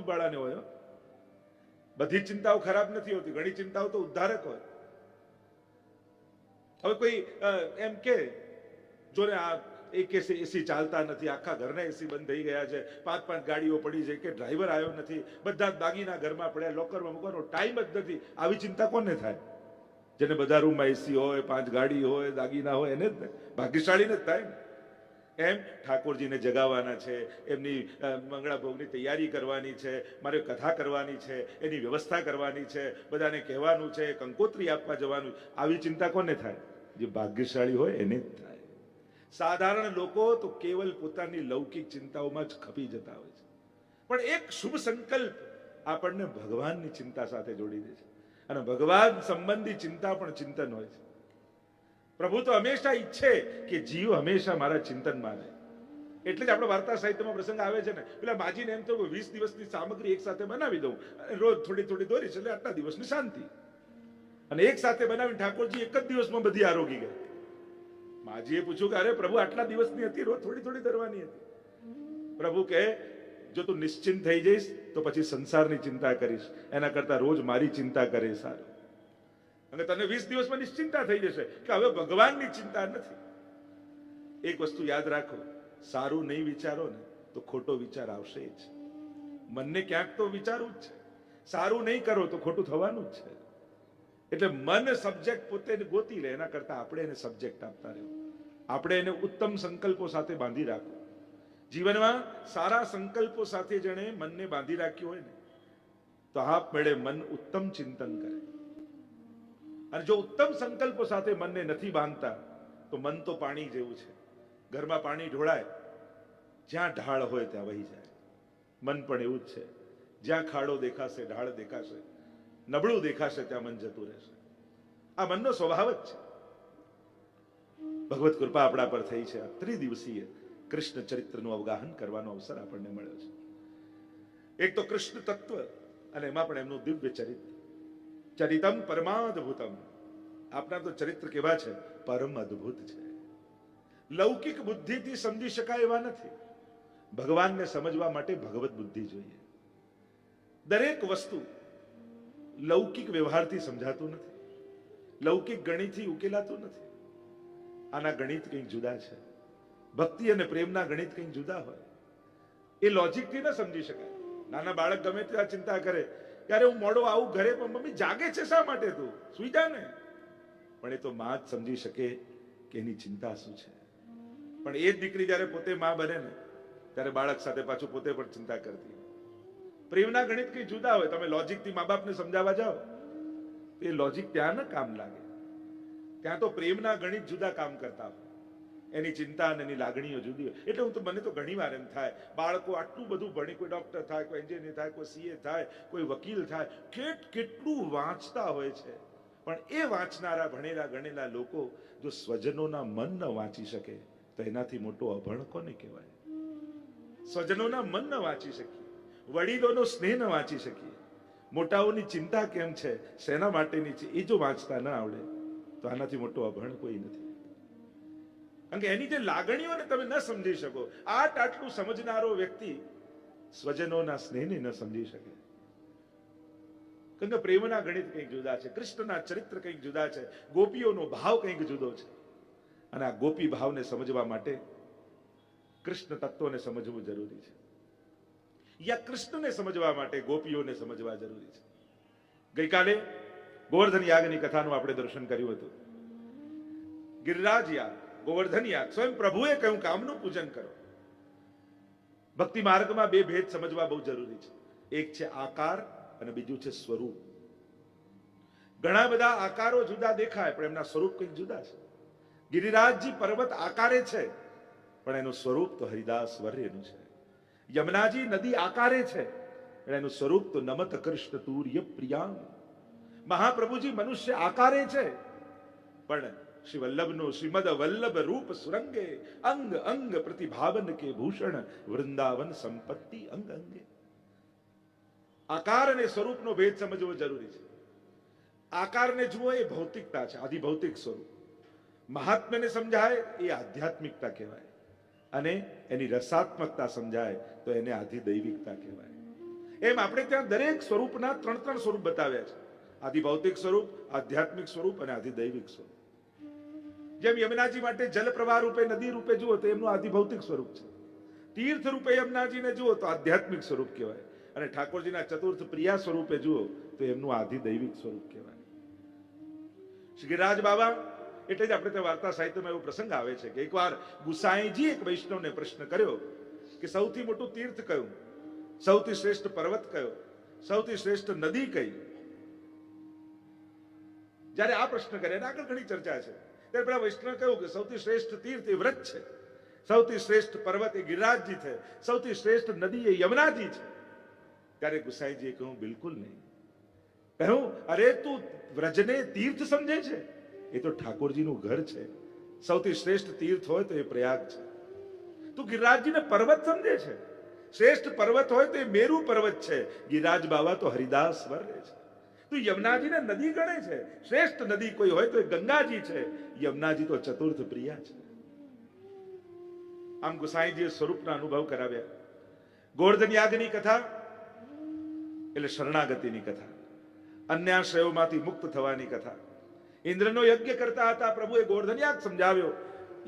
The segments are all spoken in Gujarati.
નસીબ વાળાને હોય બધી ચિંતાઓ ખરાબ નથી હોતી, ઘણી ચિંતાઓ તો ઉદ્ધારક હોય. હવે કોઈ એમ કે જો ને આ એક એસી એસી ચાલતા નથી, આખા ઘરના એસી બંધ થઈ ગયા છે, પાંચ પાંચ ગાડીઓ પડી છે, કે ડ્રાઈવર આવ્યો નથી, બધા દાગીના ઘરમાં પડ્યા, લોકરમાં મૂકવાનો ટાઈમ જ નથી. આવી ચિંતા કોને થાય? જેને બધા રૂમમાં એસી હોય, પાંચ ગાડી હોય, દાગીના હોય, એને જ ને ભાગ્યશાળીને જ થાય ને. એમ ઠાકોરજીને જગાવવાના છે, એમની મંગળાભોગની તૈયારી કરવાની છે, મારે કથા કરવાની છે, એની વ્યવસ્થા કરવાની છે, બધાને કહેવાનું છે, કંકોત્રી આપવા જવાનું. આવી ચિંતા કોને થાય? જે ભાગ્યશાળી હોય એને જ થાય. સાધારણ લોકો તો કેવલ પોતાની લૌકિક ચિંતાઓમાં જ ખપી જતા હોય છે. પણ એક શુભ સંકલ્પ આપણને ભગવાનની ચિંતા સાથે જોડી દે છે. અને ભગવાન સંબંધી ચિંતા પણ ચિંતન હોય છે. પ્રભુ તો હંમેશા ઈચ્છે કે જીવ હંમેશા મારા ચિંતનમાં રહે. એટલે જ આપણે વાર્તા સાહિત્યમાં પ્રસંગ આવે છે ને, પેલા માજીને એમ તો વીસ દિવસની સામગ્રી એક સાથે બનાવી દઉં અને રોજ થોડી થોડી દોરીશ એટલે આટલા દિવસની શાંતિ. અને એક સાથે બનાવીને ઠાકોરજી એક જ દિવસમાં બધી આરોગી ગઈ માજીએ પૂછ્યું કે અરે પ્રભુ આટલા દિવસની હતી, રોજ થોડી થોડી દરવાની હતી. પ્રભુ કહે, જો તું નિશ્ચિંત થઈ જઈશ, તો પછી સંસારની ચિંતા કરીશ. એના કરતા રોજ મારી ચિંતા કરે સારું. અને તને વીસ દિવસમાં નિશ્ચિંતા થઈ જશે કે હવે ભગવાનની ચિંતા નથી. એક વસ્તુ યાદ રાખો, સારું નહીં વિચારો ને તો ખોટો વિચાર આવશે જ. મનને ક્યાંક તો વિચારવું જ છે. સારું નહીં કરો તો ખોટું થવાનું જ છે. એટલે મન સબ્જેક્ટ પોતે ગોતી લે, એના કરતા આપણે એને સબ્જેક્ટ આપતા રહેવું. આપણે એને ઉત્તમ સંકલ્પો સાથે બાંધી રાખવું. જીવનમાં સારા સંકલ્પો સાથે જેણે મનને બાંધી રાખ્યું હોય ને, તો આપમેળે મન ઉત્તમ ચિંતન કરે. અને જો ઉત્તમ સંકલ્પો સાથે મનને નથી બાંધતા, તો મન તો પાણી જેવું છે. ઘરમાં પાણી ઢોળાય, જ્યાં ઢાળ હોય ત્યાં વહી જાય. મન પણ એવું જ છે. જ્યાં ખાડો દેખાશે, ઢાળ દેખાશે, નબળું દેખાશે, ત્યાં મન જતું રહેશે. આ મનનો સ્વભાવ જ છે. ભગવત કૃપા આપણા પર થઈ છે. ત્રિદિવસીય કૃષ્ણ ચરિત્રનું અવગાહન કરવાનો અવસર આપણને મળ્યો છે. એક તો કૃષ્ણ તત્વ, અને એમાં પણ એમનું દિવ્ય ચરિત્ર. ચરિતમ પરમાદભૂતમ. આપના તો ચરિત્ર કેવા છે? પરમ અદ્ભુત છે. લૌકિક બુદ્ધિથી સમજી શકાય એવા નથી. ભગવાનને સમજવા માટે ભગવત બુદ્ધિ જોઈએ. દરેક વસ્તુ લૌકિક વ્યવહારથી સમજાતું નથી. લૌકિક ગણિતથી ઉકેલાતું નથી. આના ગણિત કંઈક જુદા છે. ભક્તિ અને પ્રેમના ગણિત કંઈક જુદા હોય. એ લોજિકથી ન સમજી શકાય. નાના બાળક ગમે ત્યાં ચિંતા કરે ત્યારે હું મોડો આવું ઘરે પણ મમ્મી જાગે છે શા માટે તું? સુઈ જા ને. પણ એ તો માં જ સમજી શકે કે એની ચિંતા શું છે. પણ એ જ દીકરી જ્યારે પોતે માં બને ને, ત્યારે બાળક સાથે પાછું પોતે પણ ચિંતા કરતી પ્રેમના ગણિત કઈ જુદા હોય. તમે લોજિકથી મા બાપને સમજાવવા જાઓ. એ લોજિક ત્યાં ન કામ લાગે. ત્યાં તો પ્રેમના ગણિત જુદા કામ કરતા હોય. એની ચિંતા અને એની લાગણીઓ જુદી હોય. એટલે હું તો, મને તો ઘણી વાર એમ થાય, બાળકો આટલું બધું ભણી, કોઈ ડૉક્ટર થાય, કોઈ એન્જિનિયર થાય, કોઈ સીએ થાય, કોઈ વકીલ થાય, કેટ કેટલું વાંચતા હોય છે. પણ એ વાંચનારા, ભણેલા, ગણેલા લોકો જો સ્વજનોના મન ન વાંચી શકે, તો એનાથી મોટો અભણ કોને કહેવાય? સ્વજનોના મન ન વાંચી શકીએ. વડીલોનો સ્નેહ ન વાંચી શકીએ. મોટાઓની ચિંતા કેમ છે? શેના માટેની છે? એ જો વાંચતા ન આવડે, તો આનાથી મોટો અભણ કોઈ નથી. કારણ કે એની જે લાગણીઓને તમે ન સમજી શકો, આટ આટલું સમજનારો વ્યક્તિ સ્વજનોના સ્નેહને ન સમજી શકે. કારણ કે પ્રેમના ગણિત કંઈક જુદા છે, કૃષ્ણના ચરિત્ર કંઈક જુદા છે, ગોપીઓનો ભાવ કંઈક જુદો છે. અને આ ગોપી ભાવને સમજવા માટે કૃષ્ણ તત્વને સમજવું જરૂરી છે. યા કૃષ્ણને સમજવા માટે ગોપીઓને સમજવા જરૂરી છે. ગઈકાલે ગોવર્ધન યાગની કથાનું આપણે દર્શન કર્યું હતું. ગિરિરાજ યાગ ગોવર્ધન યાગ સ્વયં પ્રભુએ કહ્યું કામનું પૂજન કરો. ભક્તિ માર્ગમાં બે ભેદ સમજવા બહુ જરૂરી છે. એક છે આકાર અને બીજું છે સ્વરૂપ. ઘણા બધા આકારો જુદા દેખાય, પણ એમના સ્વરૂપ કંઈક જુદા છે. ગિરિરાજજી પર્વત આકારે છે, પણ એનું સ્વરૂપ તો હરિદાસ વર્યનું છે. યમુનાજી નદી આકારે છે, પણ એનું સ્વરૂપ તો નમત કૃષ્ણ તુર્ય પ્રિયાંગ. મહાપ્રભુજી મનુષ્ય આકારે છે, પણ શ્રી વલ્લભનું શ્રીમદ વલ્લભ રૂપ સુરંગે અંગ અંગ પ્રતિભાવન કે ભૂષણ વૃંદાવન સંપત્તિ અંગ અંગે આકાર અને સ્વરૂપનો ભેદ સમજવો જરૂરી છે આકારને જુઓ એ ભૌતિકતા છે આધિભૌતિક સ્વરૂપ મહાત્મ્યને સમજાય એ આધ્યાત્મિકતા કહેવાય અને એની રસાત્મકતા સમજાય તો એને આધિદૈવિકતા કહેવાય એમ આપણે ત્યાં દરેક સ્વરૂપના ત્રણ ત્રણ સ્વરૂપ બતાવ્યા છે આધિ ભૌતિક સ્વરૂપ આધ્યાત્મિક સ્વરૂપ અને આધિ દૈવિક સ્વરૂપ જેમ યમુનાજી માટે જલપ્રવાહ રૂપે, નદી રૂપે જુઓ તો એમનું આધિભૌતિક સ્વરૂપ છે. તીર્થ રૂપે યમુનાજીને જુઓ તો આધ્યાત્મિક સ્વરૂપ કહેવાય. અને ઠાકોરજીના ચતુર્થ પ્રિયા સ્વરૂપે જુઓ તો એમનું આધિદૈવિક સ્વરૂપ કહેવાય. શ્રી ગિરાજ બાબા, એટલે જ આપણે ત્યાં વાર્તા સાહિત્યમાં એવો પ્રસંગ આવે છે કે એકવાર ગુસાઈજી એક વૈષ્ણવને પ્રશ્ન કર્યો કે સૌથી મોટું તીર્થ કયું? સૌથી શ્રેષ્ઠ પર્વત કયો? સૌથી શ્રેષ્ઠ નદી કઈ? જ્યારે આ પ્રશ્ન કરે આગળ ઘણી ચર્ચા છે. ત્યારે પેલા વૈષ્ણવ કહ્યું કે સૌથી શ્રેષ્ઠ તીર્થ એ વ્રત છે. સૌથી શ્રેષ્ઠ પર્વત એ ગિરિરાજજી છે. સૌથી શ્રેષ્ઠ નદી એ યમુનાજી છે. ત્યારે ગુસાઈજીએ કહ્યું, બિલકુલ નહીં. કહ્યું, અરે તું વ્રજને તીર્થ સમજે છે? એ તો ઠાકોરજીનું ઘર છે. સૌથી શ્રેષ્ઠ તીર્થ હોય તો એ પ્રયાગ છે. તું ગિરિરાજજીને પર્વત સમજે છે? શ્રેષ્ઠ પર્વત હોય તો એ મેરુ પર્વત છે. ગિરિરાજ બાબા તો હરિદાસ વર રહે છે. તું યમુનાજીને નદી ગણે છે? શ્રેષ્ઠ નદી કોઈ હોય તો એ ગંગાજી છે. યમુનાજી તો ચતુર્થ પ્રિયા છે. આમ ગુસાઈજીએ સ્વરૂપના અનુભવ કરાવ્યા. ગોર્ધન યાગની કથા એટલે શરણાગતિની કથા. અન્યાશ્રયોમાંથી મુક્ત થવાની કથા. ઇન્દ્રનો યજ્ઞ કરતા હતા પ્રભુએ ગોર્ધન યાગ સમજાવ્યો.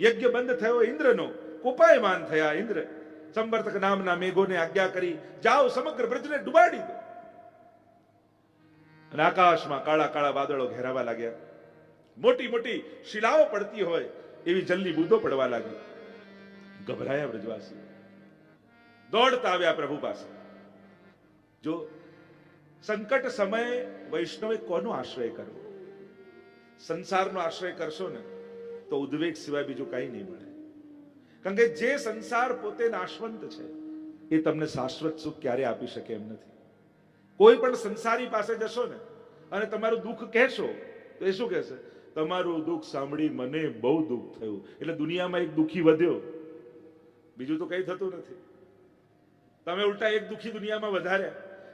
યજ્ઞ બંધ થયો ઇન્દ્રનો. કોપાયમાન થયા ઇન્દ્ર. સંવર્તક નામના મેઘોને આજ્ઞા કરી, જાઓ સમગ્ર બ્રજને ડુબાડી દો. અને આકાશમાં કાળા કાળા વાદળો ઘેરાવા લાગ્યા. મોટી મોટી શિલાઓ પડતી હોય એવી જલ્દી બુદ્ધો પડવા લાગી. ગભરાયા વ્રજવાસી દોડતા આવ્યા પ્રભુ પાસે. જો સંકટ સમયે વૈષ્ણવે કોનો આશ્રય કરવો? સંસારનો આશ્રય કરશો ને, તો ઉદ્વેગ સિવાય બીજું કંઈ નહીં મળે. કારણ કે જે સંસાર પોતે નાશવંત છે, એ તમને શાશ્વત સુખ ક્યારે આપી શકે એમ નથી. કોઈ પણ સંસારી પાસે જશો ને અને તમારું દુઃખ કહેશો, તો એ શું કહેશે? તમારું દુઃખ સાંભળી મને બહુ દુઃખ થયું. એટલે દુનિયામાં એક દુઃખી વધ્યો. બીજું તો કંઈ થતું નથી. તમે ઉલટા એક દુઃખી દુનિયામાં વધાર્યા.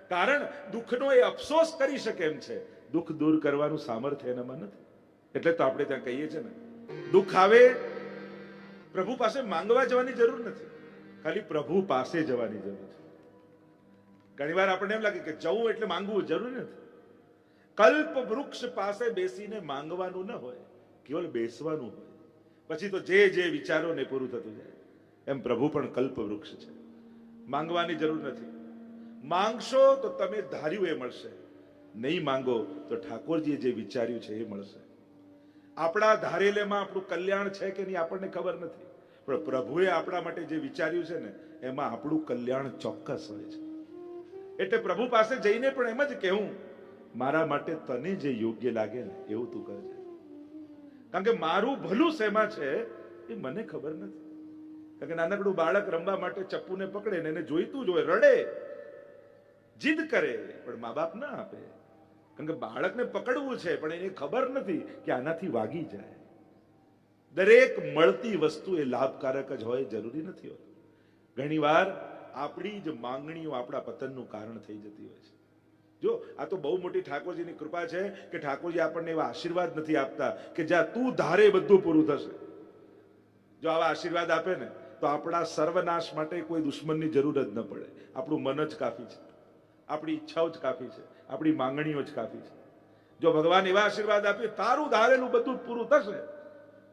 કારણ દુઃખનો એ અફસોસ કરી શકે એમ છે. દુઃખ દૂર કરવાનું સામર્થ્ય એનામાં નથી. એટલે તો આપણે ત્યાં કહીએ છીએ ને, દુઃખ આવે, પ્રભુ પાસે માંગવા જવાની જરૂર નથી. ખાલી પ્રભુ પાસે જવાની જરૂર છે. ઘણીવાર આપણને એમ લાગે કે જવું એટલે માંગવું જરૂરી નથી. કલ્પ વૃક્ષ પાસે બેસીને માંગવાનું ન હોય, કેવલ બેસવાનું હોય. પછી તો જે જે વિચારો ને પૂરું થતું જાય, એમ પ્રભુ પણ કલ્પ વૃક્ષ છે. માંગવાની જરૂર નથી. માંગશો તો તમે ધાર્યું એ મળશે. નહીં માંગો તો ઠાકોરજીએ જે વિચાર્યું છે એ મળશે. આપણા ધારેલેમાં આપણું કલ્યાણ છે કે નહીં આપણને ખબર નથી. પણ પ્રભુએ આપણા માટે જે વિચાર્યું છે ને, એમાં આપણું કલ્યાણ ચોક્કસ હોય છે. એટલે પ્રભુ પાસે જઈને પણ એમ જ કહેવું, મારા માટે તને જે યોગ્ય લાગે ને, એવું તું કરજે કારણ કે મારું ભલું શેમાં છે એ મને ખબર નથી. કારણ કે નાનકડું બાળક રમવા માટે ચપ્પુને પકડે ને એને જોઈતું જ હોય, રડે, જીદ કરે, પણ મા બાપ ના આપે. કારણ કે બાળકને પકડવું છે, પણ એને ખબર નથી કે આનાથી વાગી જાય. દરેક મળતી વસ્તુ એ લાભકારક જ હોય, જરૂરી નથી હોતું. ઘણીવાર આપણી જ માંગણીઓ આપણા પતનનું કારણ થઈ જતી હોય છે. જો, આ તો બહુ મોટી ઠાકોરજીની કૃપા છે કે ઠાકોરજી આપણને એવા આશીર્વાદ નથી આપતા કે જ્યાં તું ધારે બધું પૂરું થશે. જો આવા આશીર્વાદ આપે ને, તો આપણા સર્વનાશ માટે કોઈ દુશ્મનની જરૂર જ ન પડે. આપણું મન જ કાફી છે. આપણી ઈચ્છાઓ જ કાફી છે. આપણી માંગણીઓ જ કાફી છે. જો ભગવાન એવા આશીર્વાદ આપે, તારું ધારેલું બધું પૂરું થશે.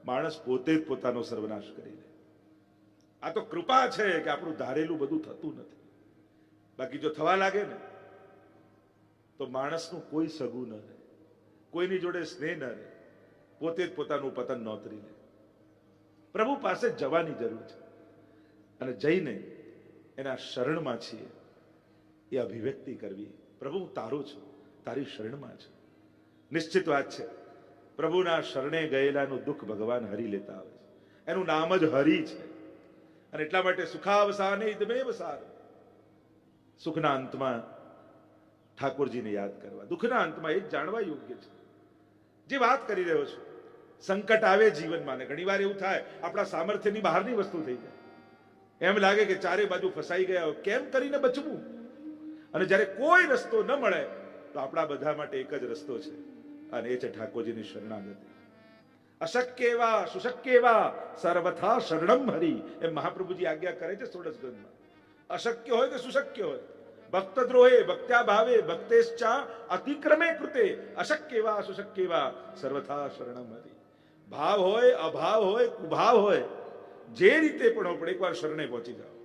માણસ પોતે જ પોતાનો સર્વનાશ કરી આ તો કૃપા છે કે આપણું ધારેલું બધું થતું નથી. બાકી જો થવા લાગે ને, તો માણસનું કોઈ સગું ન રહે, કોઈની જોડે સ્નેહ ન રહે, પોતે જ પોતાનું પતન નોતરી લે. પ્રભુ પાસે જવાની જરૂર છે. અને જઈને એના શરણમાં છીએ, એ અભિવ્યક્તિ કરવી. પ્રભુ, હું તારો છું, તારી શરણમાં છું. નિશ્ચિત વાત છે, પ્રભુના શરણે ગયેલાનું દુઃખ ભગવાન હરી લેતા આવે છે. એનું નામ જ હરી છે. અને એટલા માટે સુખાવસાને ઇદમેવ સાર. સુખના અંતમાં ઠાકોરજીને યાદ કરવા. દુઃખના અંતમાં એ જાણવા યોગ્ય છે. જે વાત કરી રહ્યો છું, સંકટ આવે જીવનમાં ઘણીવાર એવું થાય, આપણા સામર્થ્યની બહારની વસ્તુ થઈ જાય. એમ લાગે કે ચારે બાજુ ફસાઈ ગયા હોય. કેમ કરીને બચવું? અને જ્યારે કોઈ રસ્તો ન મળે, તો આપણા બધા માટે એક જ રસ્તો છે. અને એ છે ઠાકોરજીની શરણાગતિ. અશક્ય એવા સુશક્ય એવા સર્વથા શરણમ હરી એમ મહાપ્રભુજી આજ્ઞા કરે છે સોળસ ગ્રંથમાં અશક્ય હોય કે સુશક્ય હોય? ભક્તદ્રોહે ભક્ત્યા ભાવે ભક્તેશ્ચા, અતિક્રમે કૃતે અશક્યવા, સુશક્યવા, સર્વથા શરણમ હરી. ભાવ હોય, અભાવ હોય, કુભાવ હોય, જે રીતે પણ હોય, પણ એકવાર શરણે પહોંચી જાઓ.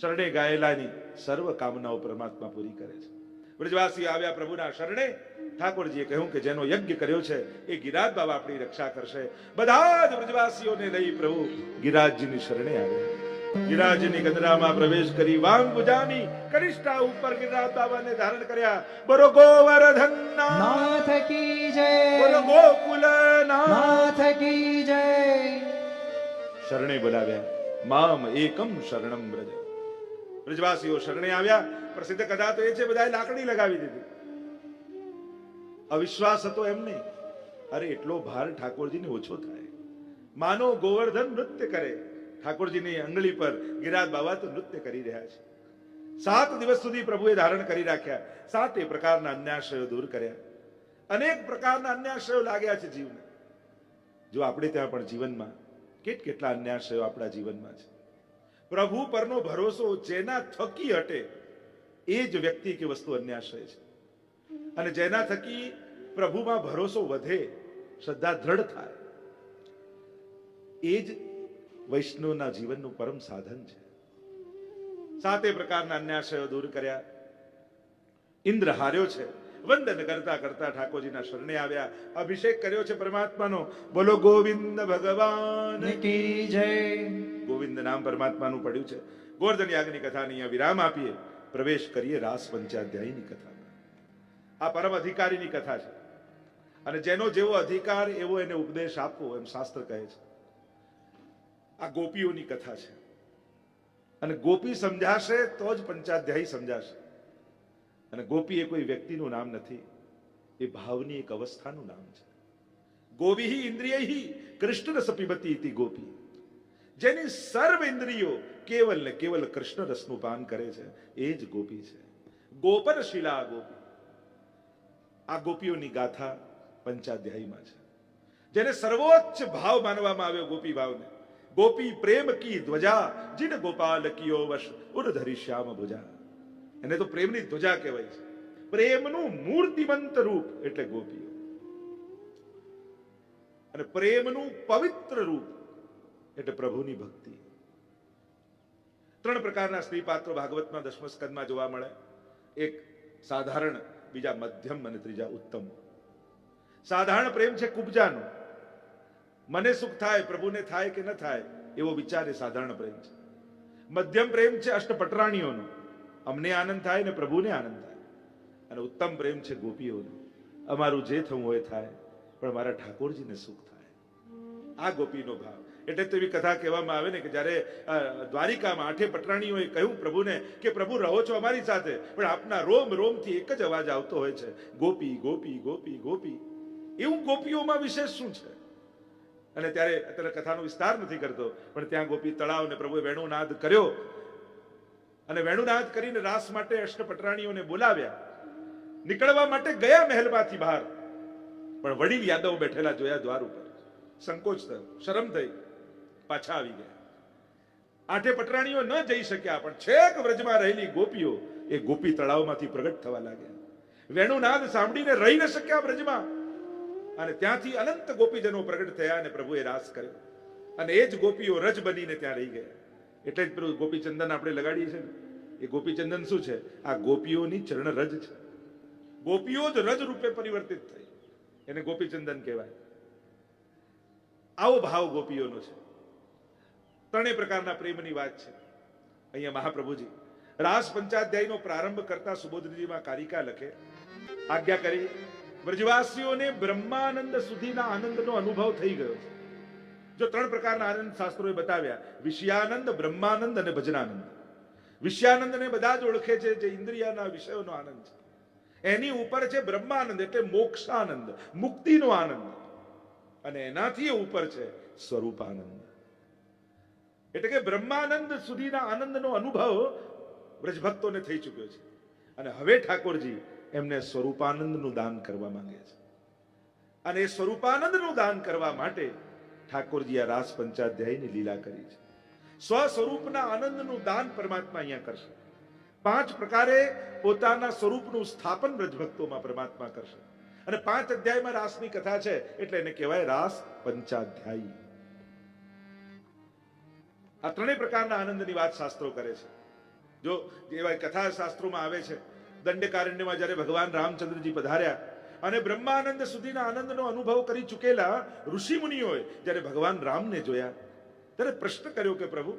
શરણે ગાયેલાની સર્વ કામનાઓ પરમાત્મા પૂરી કરે છે. બ્રજવાસી આવ્યા પ્રભુના શરણે ઠાકોરજીએ કહ્યું કે જેનો યજ્ઞ કર્યો છે એ ગિરાજ બાબા આપણી રક્ષા કરશે. બધા જ વ્રજવાસીઓને લઈ પ્રભુ ગિરાજજીની શરણે આવ્યા. ગિરાજની ગંદરામાં પ્રવેશ કરી વામ પૂજાની કનિષ્ઠા ઉપર ગિરાજ બાબાને ધારણ કર્યા. બરો ગોવર્ધનના નાથ. કી જય. બરો ગોકુલ નાથ. કી જય. શરણે બોલાવ્યા. મામ એકમ શરણમ બ્રજ બ્રજવાસીઓ શરણે આવ્યા. પ્રસિદ્ધ કથા તો એ છે બધાએ લાકડી લગાવી દીધી. અવિશ્વાસ હતો એમ નહીં. અરે, એટલો ભાર ઠાકોરજીને ઓછો થાય. માનો ગોવર્ધન નૃત્ય કરે. ઠાકોરજીની અંગળી પર ગિરાજ બાબા તો નૃત્ય કરી રહ્યા છે. સાત દિવસ સુધી પ્રભુએ ધારણ કરી રાખ્યા. સાતે પ્રકારના અન્યાશ્રયો દૂર કર્યા. અનેક પ્રકારના અન્યાશ્રયો લાગ્યા છે જીવને. જો આપણે ત્યાં પણ જીવનમાં કેટ કેટલા અન્યાશ્રયો આપણા જીવનમાં છે. પ્રભુ પરનો ભરોસો જેના થકી હટે, એ જ વ્યક્તિ કે વસ્તુ અન્યાશ્રય છે. અને જેના થકી પ્રભુમાં ભરોસો વધે શ્રદ્ધા દ્રઢ થાય. એ જ વૈષ્ણવના જીવનનું પરમ સાધન છે. સાતે પ્રકારના અન્યાશયો દૂર કર્યા. ઇન્દ્ર હાર્યો છે. વંદન કરતા કરતા ઠાકોરજીના શરણે આવ્યા. અભિષેક કર્યો છે પરમાત્માનો. બોલો ગોવિંદ ભગવાન. કી જય. ગોવિંદ નામ પરમાત્માનું પડ્યું છે. ગોર્ધન યાગની કથાની અહીંયા વિરામ આપીએ. પ્રવેશ કરીએ રાસ પંચાધ્યાયની કથામાં. આ પરમ અધિકારીની કથા છે. અને જેનો જેવો અધિકાર એવો એને ઉપદેશ આપવો એમ શાસ્ત્ર કહે છે. આ ગોપીઓની કથા છે. અને ગોપી સમજાશે તો જ પંચાધ્યાયી સમજાશે. અને ગોપી એ કોઈ વ્યક્તિનું નામ નથી, એ ભાવની એક અવસ્થાનું નામ છે. ગોવિહિ ઇન્દ્રિયહિ કૃષ્ણ સપીબતી હતી ગોપી. જેની સર્વ ઇન્દ્રિયો કેવલ ને કેવલ કૃષ્ણ રસનું પાન કરે છે, એ જ ગોપી છે. ગોપન શિલા ગોપી. આ ગોપીઓની ગાથા પંચાધ્યાયીમાં છે. જેને સર્વોચ્ચ ભાવ માનવામાં આવ્યો ગોપી ભાવને. ગોપી પ્રેમ કી ધ્વજા જીન ગોપાલ કિયો વશ ઉર ધરી શ્યામ ભુજા. એને તો પ્રેમની ધ્વજા કહેવાય છે. પ્રેમનું મૂર્તિમંત રૂપ એટલે ગોપીઓ. અને પ્રેમનું પવિત્ર રૂપ એટલે પ્રભુની ભક્તિ. ત્રણ પ્રકારના સ્ત્રી પાત્રો ભાગવતમાં દસમ સ્કંદમાં જોવા મળે. એક સાધારણ બીજા મધ્યમ અને ત્રીજા ઉત્તમ. સાધારણ પ્રેમ છે કુબજાનો. મને સુખ થાય, પ્રભુને થાય કે ન થાય, એવો વિચાર એ સાધારણ પ્રેમ છે. મધ્યમ પ્રેમ છે અષ્ટપટરાણીઓનો. અમને આનંદ થાય ને પ્રભુને આનંદ થાય. અને ઉત્તમ પ્રેમ છે ગોપીઓનો. અમારું જે થવું હોય થાય, પણ મારા ઠાકોરજીને સુખ થાય. આ ગોપીનો ભાવ. એટલે તો એવી કથા કહેવામાં આવે ને કે જ્યારે દ્વારિકામાં આઠે પટરાણીઓએ કહ્યું પ્રભુને કે, પ્રભુ, રહો છો અમારી સાથે. પણ આપના રોમ, રોમથી એક જ અવાજ આવતો હોય છે, ગોપી ગોપી ગોપી ગોપી. એવું ગોપીઓમાં વિશેષ શું છે? અને ત્યારે અત્યારે કથાનો વિસ્તાર નથી કરતો, પણ ત્યાં ગોપી તળાવ ને પ્રભુએ વેણુનાદ કર્યો. અને વેણુનાદ કરીને રાસ માટે અષ્ટપટરાણીઓને બોલાવ્યા. નીકળવા માટે ગયા મહેલમાંથી બહાર. પણ વડીલ યાદવ બેઠેલા જોયા દ્વાર ઉપર. સંકોચ થયો, શરમ થઈ. પાછા આવી ગયા. આઠે પટરાણીઓ ન જઈ શક્યા, પણ છેક વ્રજમાં રહેલી ગોપીઓ એ ગોપી તળાવમાંથી પ્રગટ થવા લાગ્યા. વેણુનાદ સાંભળીને રહી ન શક્યા વ્રજમાં. અને ત્યાંથી અનંત ગોપીજનો પ્રગટ થયા અને પ્રભુએ રાસ કર્યો. અને એ જ ગોપીઓ રજ બનીને ત્યાં રહી ગયા. એટલે જ પેલું ગોપીચંદન આપણે લગાડીએ છીએ એ ગોપીચંદન શું છે? આ ગોપીઓની ચરણ રજ છે. ગોપીઓ જ રજ રૂપે પરિવર્તિત થઈ. એને ગોપીચંદન કહેવાય. આવો ભાવ ગોપીઓનો છે. ત્રણેય પ્રકારના પ્રેમની વાત છે. અહીંયા મહાપ્રભુજી, રાસ પંચાધ્યાયનો પ્રારંભ કરતા સુબોધજીમાં કારિકા લખે, આજ્ઞા કરી, વ્રજવાસીઓને બ્રહ્માનંદ સુધીના આનંદનો અનુભવ થઈ ગયો છે. જો ત્રણ પ્રકારના આનંદ શાસ્ત્રોએ બતાવ્યા, વિષયાનંદ, બ્રહ્માનંદ અને ભજનાનંદ. વિષયાનંદને બધા જ ઓળખે છે જે ઇન્દ્રિયાના વિષયોનો આનંદ છે. એની ઉપર છે બ્રહ્માનંદ એટલે મોક્ષાનંદ, મુક્તિનો આનંદ. અને એનાથી ઉપર છે સ્વરૂપાનંદ. એટલે કે બ્રહ્માનંદ સુધીના આનંદનો અનુભવ વ્રજભક્તોને થઈ ચૂક્યો છે. અને હવે ઠાકોરજી એમને સ્વરૂપાનંદનું દાન કરવા માંગે છે. અને એ સ્વરૂપાનંદનું દાન કરવા માટે ઠાકોરજી આ રાસ પંચાધ્યાયની લીલા કરી છે. સ્વ સ્વરૂપના આનંદનું દાન પરમાત્મા અહીંયા કરશે. પાંચ પ્રકારે પોતાના સ્વરૂપનું સ્થાપન બ્રજભક્તોમાં પરમાત્મા કરશે. અને પાંચ અધ્યાયમાં રાસની કથા છે, એટલે એને કહેવાય રાસ પંચાધ્યાયી. આ ત્રણેય પ્રકારના આનંદની વાત શાસ્ત્રો કરે છે. જો એવા કથા શાસ્ત્રોમાં આવે છે, દંડકારણ્યમાં જ્યારે ભગવાન રામચંદ્રજી પધાર્યા અને બ્રહ્માનંદ સુધીના આનંદનો અનુભવ કરી ચૂકેલા ઋષિ મુનિઓએ જ્યારે ભગવાન રામને જોયા, ત્યારે પ્રશ્ન કર્યો કે, પ્રભુ,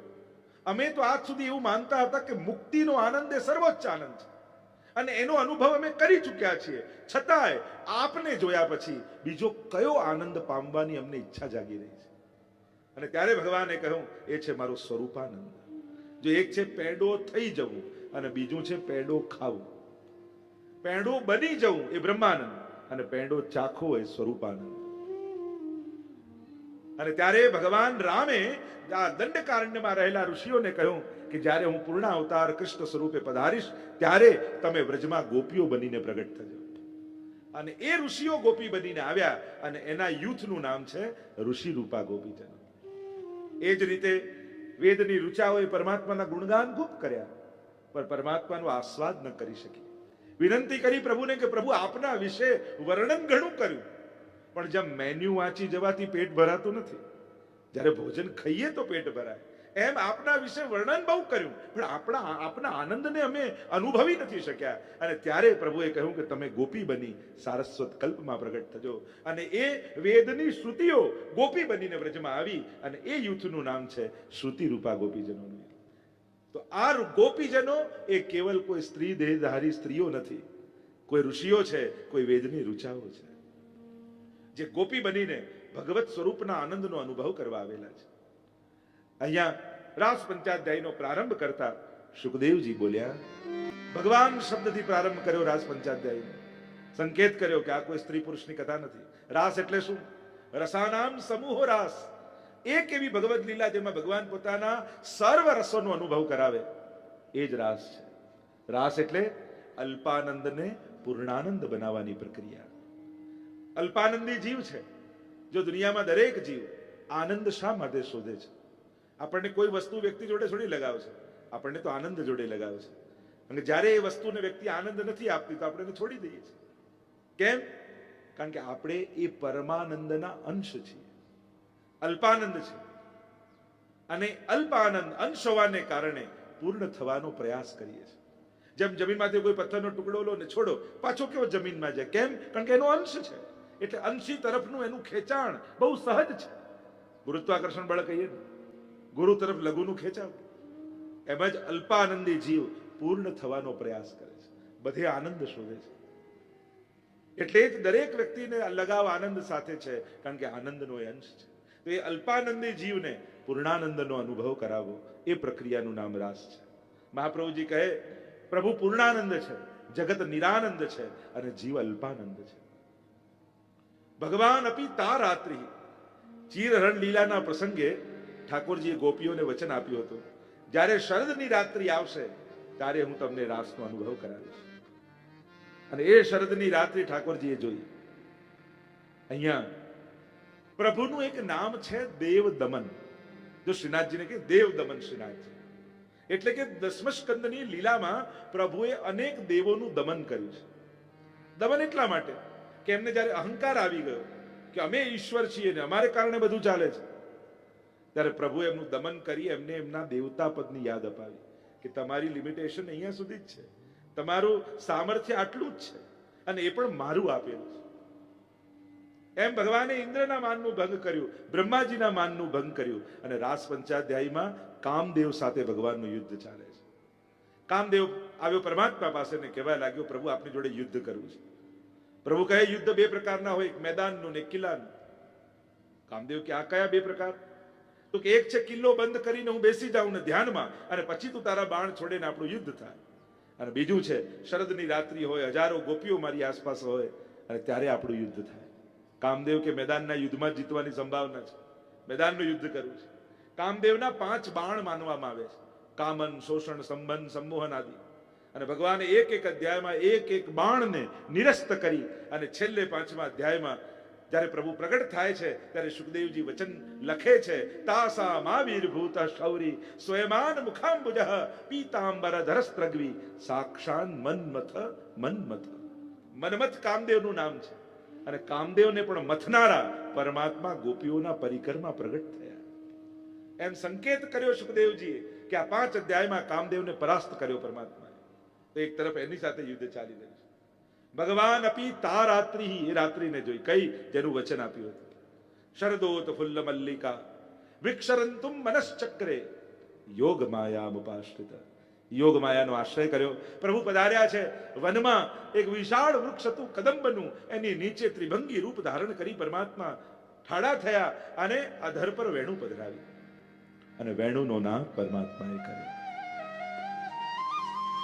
અમે તો આજ સુધી એવું માનતા હતા કે મુક્તિનો આનંદ એ સર્વોચ્ચ આનંદ છે. અને એનો અનુભવ અમે કરી ચૂક્યા છીએ. છતાંય આપને જોયા પછી બીજો કયો આનંદ પામવાની અમને ઈચ્છા જાગી રહી છે? અને ત્યારે ભગવાને કહ્યું, એ છે મારું સ્વરૂપાનંદ. જો એક છે પેડો થઈ જવું અને બીજું છે પેડો ખાવું. પેડો બની જવું એ બ્રહ્માનંદ અને પેડો ચાખવો એ સ્વરૂપાનંદ. અને ત્યારે ભગવાન રામે આ દંડકારણ્યમાં રહેલા ઋષિઓને કહ્યું કે જ્યારે હું પૂર્ણ અવતાર કૃષ્ણ સ્વરૂપે પધારીશ, ત્યારે તમે વ્રજમાં ગોપીઓ બનીને પ્રગટ થજો. અને એ ઋષિઓ ગોપી બનીને આવ્યા અને એના યુથનું નામ છે ઋષિ રૂપા ગોપીજન. એ જ રીતે વેદની રૂચાઓએ પરમાત્માના ગુણગાન ખૂબ કર્યા, પણ પરમાત્માનો આસ્વાદ ન કરી શકી. વિનંતી કરી પ્રભુને કે પ્રભુ આપના વિશે વર્ણન ઘણું કર્યું, પણ જેમ મેન્યુ વાંચી જવાથી પેટ ભરાતું નથી. જ્યારે ભોજન ખાઈએ તો પેટ ભરાય. એમ આપના વિશે વર્ણન બહુ કર્યું. પણ આપણા, આપના આનંદને અમે અનુભવી નથી શક્યા. અને ત્યારે પ્રભુએ કહ્યું કે તમે ગોપી બની, સારસ્વત કલ્પમાં પ્રગટ થજો. અને એ વેદની શ્રુતિઓ ગોપી બનીને વ્રજમાં આવી અને એ યુથનું નામ છે શ્રુતિ રૂપા ગોપીજનોનું. તો આ ગોપીજનો એ કેવલ કોઈ સ્ત્રી દેહધારી સ્ત્રીઓ નથી. કોઈ ઋષિઓ છે, કોઈ વેદની ઋચાઓ છે. જે ગોપી બનીને ભગવત સ્વરૂપના આનંદનો અનુભવ કરવા આવેલા છે. અહીંયા રાસ પંચાધ્યાયનો પ્રારંભ કરતા સુખદેવજી બોલ્યા, ભગવાન શબ્દથી પ્રારંભ કર્યો રાસ પંચાધ્યાયનો. સંકેત કર્યો કે આ કોઈ સ્ત્રી પુરુષની કથા નથી. રાસ એટલે શું? રસાનામ સમૂહો રાસ. એક એવી ભગવદ લીલા જેમાં ભગવાન પોતાના સર્વ રસોનો અનુભવ કરાવે. એ જ રાસ છે. રાસ એટલે અલ્પાનંદને પૂર્ણાનંદ બનાવવાની પ્રક્રિયા. અલ્પાનંદી જીવ છે. જો દુનિયામાં દરેક જીવ આનંદ શા માટે શોધે છે? આપણને કોઈ વસ્તુ વ્યક્તિ જોડે થોડી લગાવ છે. આપણને તો આનંદ જોડે લગાવ છે. અને જ્યારે એ વસ્તુને વ્યક્તિ આનંદ નથી આપતી, તો આપણે એને છોડી દઈએ છીએ. કેમ? કારણ કે આપણે એ પરમાનંદના અંશ છીએ. અલ્પાનંદ છે. અને અલ્પાનંદ, અંશ હોવાને કારણે પૂર્ણ થવાનો પ્રયાસ કરીએ છીએ. જેમ જમીનમાંથી કોઈ પથ્થરનો ટુકડો લો ને છોડો, પાછો કેવો જમીનમાં જાય? કેમ? કારણ કે એનો અંશ છે. એટલે અંશી તરફનું એનું ખેંચાણ બહુ સહજ છે. ગુરુત્વાકર્ષણ બળ કહીએ ને. ગુરુ તરફ લઘુનું ખેંચાવ. એમ જ અલ્પાનંદી જીવ પૂર્ણ થવાનો પ્રયાસ કરે છે. બધે આનંદ શોધે છે. એટલે જ દરેક વ્યક્તિને લગાવ આનંદ સાથે છે, કારણ કે આનંદનો એ અંશ છે. તો એ અલ્પાનંદી જીવને પૂર્ણાનંદનો અનુભવ કરાવો એ પ્રક્રિયાનું નામ રાસ છે. મહાપ્રભુજી કહે, પ્રભુ પૂર્ણાનંદ છે, જગત નિરાનંદ છે અને જીવ અલ્પાનંદ છે. ભગવાન અપી તા રાત્રિ ચીરહરણ લીલાના પ્રસંગે ઠાકોરજીએ ગોપીઓને વચન આપ્યું હતું. જ્યારે શરદની રાત્રિ આવશે, ત્યારે હું તમને રાસનો અનુભવ કરાવીશ. અને એ શરદની રાત્રિ ઠાકોરજીએ જોઈ. અહીંયા પ્રભુનું એક નામ છે દેવ દમન જો શ્રીનાથજીને કે દેવ દમન શ્રીનાથજી. એટલે કે દસમસ્કંદની લીલામાં પ્રભુએ અનેક દેવોનું દમન કર્યું છે. દમન એટલા માટે કે એમને જ્યારે અહંકાર આવી ગયો કે અમે ઈશ્વર છીએ ને અમારે કારણે બધું ચાલે છે ત્યારે પ્રભુ એમનું દમન કરી, એમને એમના દેવતા પદની યાદ અપાવી કે તમારી લિમિટેશન અહીંયા સુધી જ છે. તમારું સામર્થ્ય આટલું જ છે અને એ પણ મારું આપેલું છે. એમ ભગવાને ઇન્દ્રના માનનું ભંગ કર્યું, બ્રહ્માજીના માનનું ભંગ કર્યું અને રાસ પંચાધ્યાયમાં કામદેવ સાથે ભગવાનનું યુદ્ધ ચાલે છે. કામદેવ આવ્યો પરમાત્મા પાસે ને કહેવા લાગ્યો, પ્રભુ, આપની જોડે યુદ્ધ કરવું છે. પ્રભુ કહે, યુદ્ધ બે પ્રકારના હોય, એક મેદાનનું ને કિલ્લાનું. કામદેવ કે, આ કયા બે પ્રકાર? તો કે એક છે કિલ્લો બંધ કરીને હું બેસી જાઉં ને ધ્યાનમાં, અને પછી તું તારા બાણ છોડીને આપણું યુદ્ધ થાય. અને બીજું છે, શરદની રાત્રિ હોય, હજારો ગોપીઓ મારી આસપાસ હોય, અને ત્યારે આપણું યુદ્ધ થાય. કામદેવ કે મેદાનના યુદ્ધમાં જીતવાની સંભાવના છે. મેદાનનું યુદ્ધ કરવું છે. કામદેવના પાંચ બાણ માનવામાં આવે છે. કામન, શોષણ, સંબંધ, સંમોહન આદિ. અને ભગવાને એક એક અધ્યાયમાં એક એક બાણને નિરસ્ત કરી, અને છેલ્લે પાંચમા અધ્યાયમાં જ્યારે પ્રભુ પ્રગટ થાય છે, ત્યારે સુખદેવજી વચન લખે છે તાસા માવીર્ભૂત શૌરી સ્વયમાન મુખાંબુજ પીતાંબર ધરસ્ત્રગ્વી સાક્ષાન મન્મથ મન્મથ. મન્મથ કામદેવનું નામ છે. અને કામદેવને પણ મથનારા પરમાત્મા ગોપીઓના પરિકરમાં પ્રગટ થયા. એમ સંકેત કર્યો સુખદેવજીએ કે આ પાંચ અધ્યાયમાં કામદેવને પરાસ્ત કર્યો પરમાત્માએ. તો એક તરફ એની સાથે યુદ્ધ ચાલી રહ્યું છે. ભગવાન અપી તા રાત્રિ એ રાત્રિને જોઈ, કઈ જેનું વચન આપ્યું હતું? શરદોત ફુલ્લ મલ્લિકા, વિક્ષરંતુમ મનશ્ચક્રે, યોગ માયામુપાશ્રિત યોગ માયાનો આશ્રય કર્યો. પ્રભુ પધાર્યા છે. વનમાં એક વિશાળ વૃક્ષ હતું, કદંબનું. એની નીચે ત્રિભંગી રૂપ ધારણ કરી પરમાત્મા ઠાડા થયા અને અધર પર વેણુ પધરાવી. અને વેણુનો નામ પરમાત્માએ કર્યો.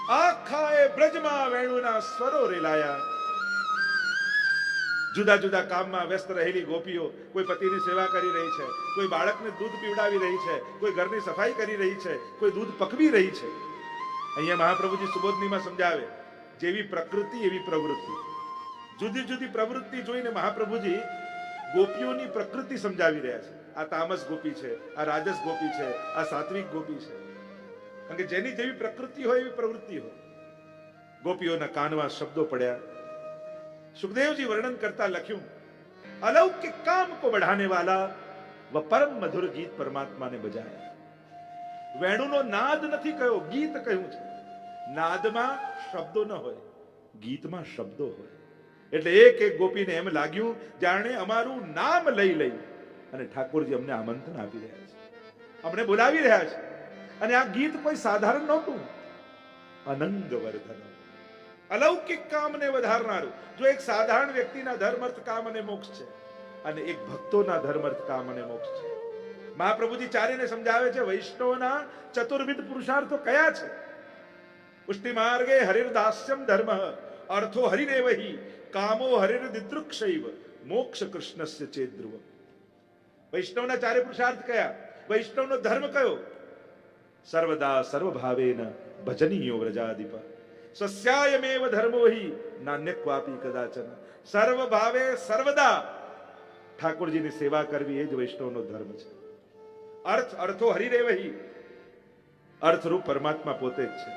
આખા એ બ્રજમાં વેણુના સ્વરો રેલાયા જુદા જુદા કામમાં વ્યસ્ત રહેલી ગોપીઓ કોઈ પતિની સેવા કરી રહી છે, કોઈ બાળકને દૂધ પીવડાવી રહી છે, કોઈ ઘરની સફાઈ કરી રહી છે, કોઈ દૂધ પકવી રહી છે. અહીંયા મહાપ્રભુજી સુબોધનીમાં સમજાવે, જેવી પ્રકૃતિ એવી પ્રવૃત્તિ. જુદી જુદી પ્રવૃત્તિ જોઈને મહાપ્રભુજી ગોપીઓની પ્રકૃતિ સમજાવી રહ્યા છે. આ તામસ ગોપી છે, આ રાજસ ગોપી છે, આ સાત્વિક ગોપી છે. કારણ કે જેની જેવી પ્રકૃતિ હોય એવી પ્રવૃત્તિ હોય ગોપીઓના કાનમાં શબ્દો પડ્યા સુખદેવજી વર્ણન કરતા લખ્યું अलौकिक काम को बढ़ाने वाला व परम मधुर गीत परमात्मा ने बजाया વેણુનો નાદ નથી કહ્યો ગીત કહ્યું છે નાદમાં શબ્દો ન હોય ગીતમાં શબ્દો હોય એટલે એક એક ગોપીને એમ લાગ્યું જાણે અમારું નામ લઈ લઈ અને ઠાકોરજી અમને આમંત્રણ આપી રહ્યા છે અમને બોલાવી રહ્યા છે અને આ ગીત કોઈ સાધારણ નહોતું. અનંગ વર્ધન અલૌકિક કામને વધારનારું. જો એક સાધારણ વ્યક્તિના ધર્મ અર્થ કામ અને મોક્ષ છે, અને એક ભક્તોના ધર્મર્થ કામ અને મોક્ષ છે. મહાપ્રભુજી ચારેને સમજાવે છે, વૈષ્ણવના ચતુર્વિધ પુરુષાર્થો કયા છે? પુષ્ટિ માર્ગે હરિર્દાસ્યમ ધર્મ, અર્થો હરિરેવહી કામો હરિર દિદૃક્ષૈવ મોક્ષ કૃષ્ણસ્ય ચેદ્રુવ વૈષ્ણવના ચારે પુરુષાર્થ કયા? વૈષ્ણવનો ધર્મ કયો? સર્વદા સર્વભાવેન ભજનીયો વ્રજાધિપ સસ્યાયમેવ ધર્મો હિ નાન્ય ક્વાપી કદાચન સર્વ ભાવે સર્વદા ઠાકોરજીની સેવા કરવી એ જ વૈષ્ણવનો ધર્મ છે। અર્થ અર્થો હરિરેવહી અર્થરૂપ પરમાત્મા પોતે જ છે।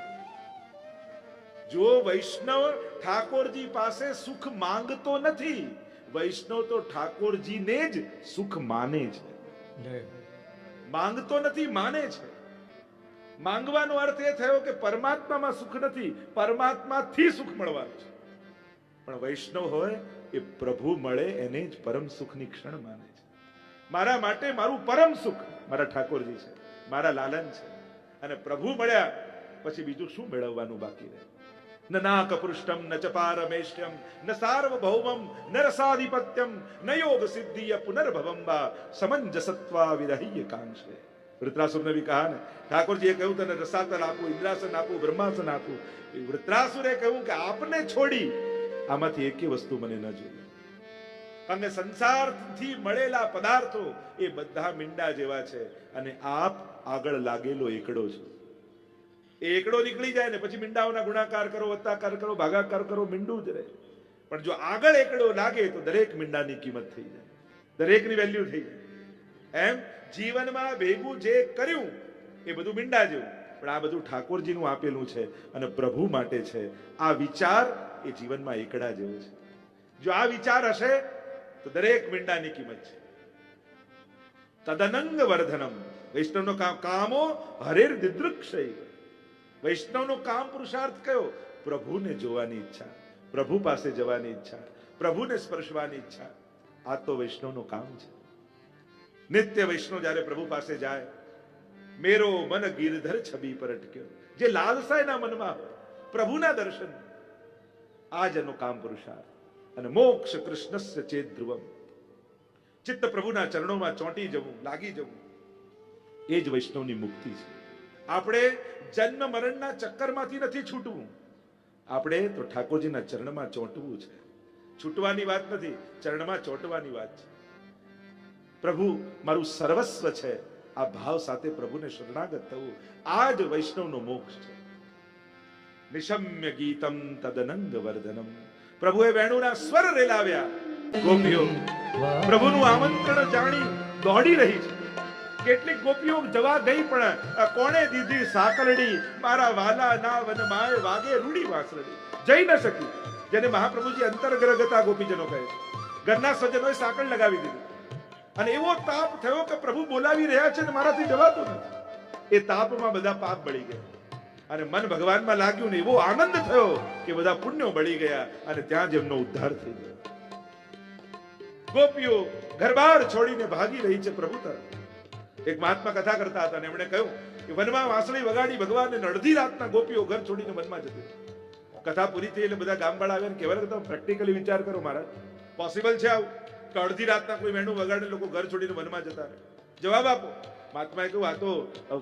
જો વૈષ્ણવ ઠાકોરજી પાસે સુખ માંગતો નથી વૈષ્ણવ તો ઠાકોરજીને જ સુખ માને છે। માંગતો નથી માને છે। માંગવાનો અર્થ એ થયો કે પરમાત્મામાં સુખ નથી, પરમાત્માથી સુખ મળવાનું છે. પણ વૈષ્ણવ હોય એ પ્રભુ મળે એને જ પરમ સુખની ક્ષણ માને છે. મારા માટે મારું પરમ સુખ, મારા ઠાકોરજી છે, મારા લાલન છે. અને પ્રભુ મળ્યા પછી બીજું શું મેળવવાનું બાકી રહે? ન નાકપૃષ્ટમ ન ચ પારમેષ્ટ્યમ ન સાર્વભૌમમ, ન રસાધિપત્યમ, ન યોગ સિદ્ધિય પુનર્ભવમ વા સમંજસત્વા વિરહ્ય કાંક્ષે વૃત્રાસુરને બી કહા ને. ઠાકોરજીએ કહ્યું, તને રસાતલ આપું, ઇન્દ્રાસન આપું, બ્રહ્માસન આપું. વૃત્રાસુરે કહ્યું કે આપને છોડી આમાંથી એકે વસ્તુ મને ન જોઈએ. અને સંસારથી મળેલા પદાર્થો એ બધા મીંડા જેવા છે અને આપ આગળ લાગેલો એકડો છે. એ એકડો નીકળી જાય ને પછી મીંડાઓના ગુણાકાર કરો, વત્તાકાર કરો, ભાગાકાર કરો, મીંડું જ રહે. પણ જો આગળ એકડો લાગે તો દરેક મીંડાની કિંમત થઈ જાય. દરેકની વેલ્યુ થઈ જાય. એમ જીવનમાં ભેગું જે કર્યું, એ બધું મીંડા જેવું પણ આ બધું ઠાકોરજીનું આપેલું છે અને પ્રભુ માટે છે. આ વિચાર એ જીવનમાં એકડા જેવો છે. જો આ વિચાર હશે, તો દરેક મીંડાની કિંમત છે. તદનંગ વર્ધનમ. વૈષ્ણવનો કામ હરેર દિદૃક્ષય. વૈષ્ણવનો કામ પુરુષાર્થ કયો? પ્રભુને જોવાની ઈચ્છા. પ્રભુ પાસે જવાની ઈચ્છા. પ્રભુને સ્પર્શવાની ઈચ્છા. આ તો વૈષ્ણવનું કામ છે. નિત્ય વૈષ્ણવ જ્યારે પ્રભુ પાસે જાય, મેરો મન ગીરધર છબી પર અટક્યો. જે લાલસા એના મનમાં હોય પ્રભુના દર્શન. આજ એનો કામ પુરુષાર્થ. અને મોક્ષ કૃષ્ણસ્ય ચેત ધ્રુવમ. ચિત્ત પ્રભુના ચરણોમાં ચોંટી જવું, લાગી જવું, એ જ વૈષ્ણવની મુક્તિ છે. આપણે જન્મ મરણના ચક્કરમાંથી નથી છૂટવું. આપણે તો ઠાકોરજીના ચરણમાં ચોંટવું છે. છૂટવાની વાત નથી, ચરણમાં ચોંટવાની વાત છે. પ્રભુ, મારું સર્વસ્વ છે. આ ભાવ સાથે પ્રભુને શરણાગત થવું. આ જ વૈષ્ણવનો મોક્ષ છે. નિશમ્ય ગીતમ તદનંગ વર્ધનમ પ્રભુએ વેણુના સ્વર રેલાવ્યા. ગોપીઓ, પ્રભુનું આમંત્રણ જાણી દોડી રહી છે. કેટલીક ગોપીઓ જવા ગઈ પણ કોણે દીધી સાકરડી? મારા વાલા ના વનમાય વાગે રૂડી વાસરડી જઈ ન શકી. જેને મહાપ્રભુજી અંતર્ગ્રહ ગતા ગોપીજનો કહે છે. ઘરના સ્વજનોએ સાકળ લગાવી દીધી. અને એવો તાપ થયો કે પ્રભુ બોલાવી રહ્યા છે ને મારાથી જવાતું નથી. એ તાપમાં બધા પાપ બળી ગયા. અને મન ભગવાનમાં લાગ્યું ને એવો આનંદ થયો કે બધા પુણ્યો બળી ગયા અને ત્યાં જ એમનો ઉદ્ધાર થઈ ગયો. ગોપીઓ ઘરબાર છોડીને ભાગી રહી છે પ્રભુ તરફ. એક મહાત્મા કથા કરતા હતા અને એમણે કહ્યું કે વનમાં વાંસળી વગાડી ભગવાનને અડધી રાતના ગોપીઓ ઘર છોડીને વનમાં જતી કથા પૂરી થઈ એટલે બધા ગામવાળા આવ્યા કહેવા પ્રેક્ટિકલી વિચાર કરો મહારાજ. પોસિબલ છે આવું? કે અડધી રાતના કોઈ વેણું વગાડે લોકો ઘર છોડીને વનમાં જતા જવાબ આપો. મહાત્માએ કહ્યું, આ તો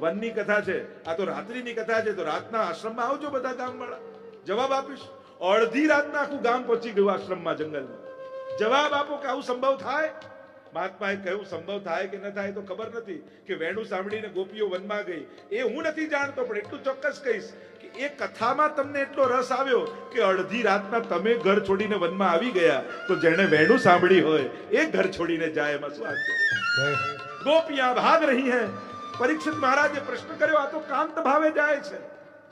વનની કથા છે, આ તો રાત્રિની કથા છે, તો રાતના આશ્રમમાં આવજો બધા ગામવાળા. જવાબ આપીશ. અડધી રાતના આખું ગામ પહોંચી ગયું આશ્રમમાં જંગલમાં. જવાબ આપો કે આવું સંભવ થાય? મહાત્માએ કહ્યું, સંભવ થાય કે ન થાય તો ખબર નથી કે વેણું સાંભળીને ગોપીઓ વનમાં ગઈ. એ હું નથી જાણતો, પણ એટલું ચોક્કસ કહીશ કે એ કથામાં તમને એટલો રસ આવ્યો કે અડધી રાતના તમે ઘર છોડીને વનમાં આવી ગયા. તો જેણે વેણું સાંભળી હોય, એ ઘર છોડીને જાય એમાં શું આશ્ચર્ય ગોપિયા ભાગ રહી હૈ. પરીક્ષિત મહારાજે પ્રશ્ન કર્યો, આ તો કાંત ભાવે જાય છે.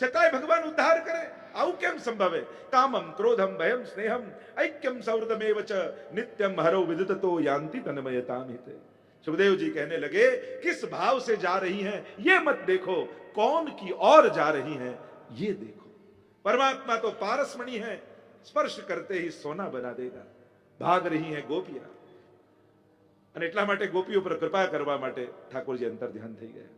છતાંય ભગવાન ઉદ્ધાર કરે. આવું કેમ સંભવે કામમ ક્રોધમ ભયમ સ્નેહમ ऐक्यम सौहृदमेव च नित्यम हरो विदितो यान्ति तन्मयताम हिते सुखदेव जी कहने लगे किस भाव से जा रही हैं ये मत देखो कौन की ओर जा रही हैं ये देखो परमात्मा तो पारसमणि है स्पर्श करते ही सोना बना देगा ભાગ રહી હૈ ગોપિયા અને એટલા માટે ગોપીઓ પર કૃપા કરવા માટે ઠાકોરજી અંતર ધ્યાન થઈ ગયા